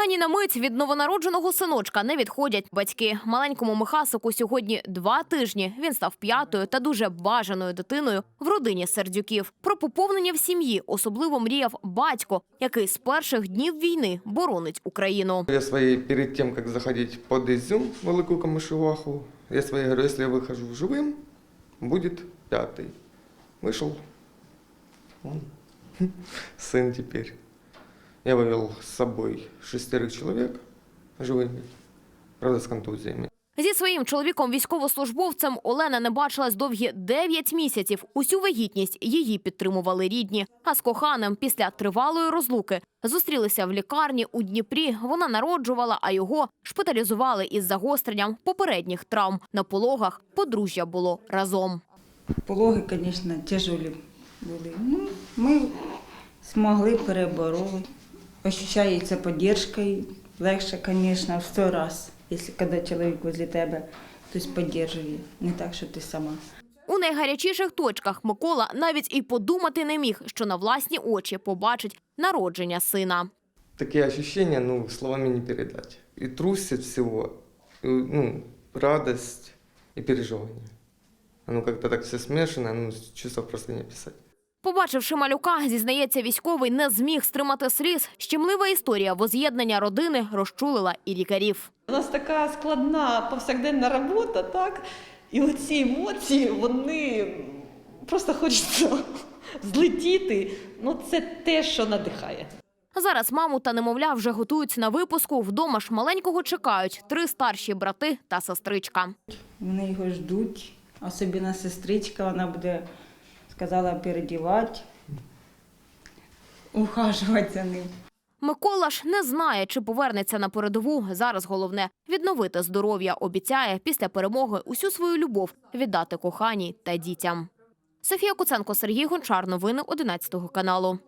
Ані на мить від новонародженого синочка не відходять батьки. Маленькому Михасику сьогодні два тижні. Він став п'ятою та дуже бажаною дитиною в родині сердюків. Про поповнення в сім'ї особливо мріяв батько, який з перших днів війни боронить Україну. Я своей, перед тем, как заходить под Изюм, в Велику Камышеваху, я своей говорю, если я выхожу живым, будет пятый. Вышел. Он. Сын теперь. Я вывел с собой шестерых человек живыми, правда, с контузиями. Зі своїм чоловіком військовослужбовцем Олена не бачилась довгі 9 місяців. Усю вагітність її підтримували рідні. А з коханим після тривалої розлуки зустрілися в лікарні у Дніпрі. Вона народжувала, а його шпиталізували із загостренням попередніх травм. На пологах подружжя було разом. Пологи, звісно, тяжелі були. Ну, ми змогли перебороли. Ощущається підтримкою. Легше, звісно, в сто раз, якщо коли чоловік возле тебе, хтось підтримує. Не так, що ти сама. У найгарячіших точках Микола навіть і подумати не міг, що на власні очі побачить народження сина. Такие ощущения, ну, словами не передать. И трусит всего, и, ну, радость и переживание. Оно как-то так все смешано, ну, чувства просто не описать. Побачивши малюка, зізнається військовий, не зміг стримати сліз. Щемлива історія воз'єднання родини розчулила і лікарів. У нас така складна повсякденна робота, так? І оці емоції, вони просто хочеться злетіти. Ну, це те, що надихає. Зараз маму та немовля вже готуються на випуску. Вдома ж маленького чекають три старші брати та сестричка. Вони його ждуть, особливо сестричка, вона буде, сказала, передівати, ухажувати за ним. Микола ж не знає, чи повернеться на передову. Зараз головне відновити здоров'я. Обіцяє після перемоги усю свою любов віддати коханій та дітям. Софія Куценко, Сергій Гончар. Новини 11 каналу.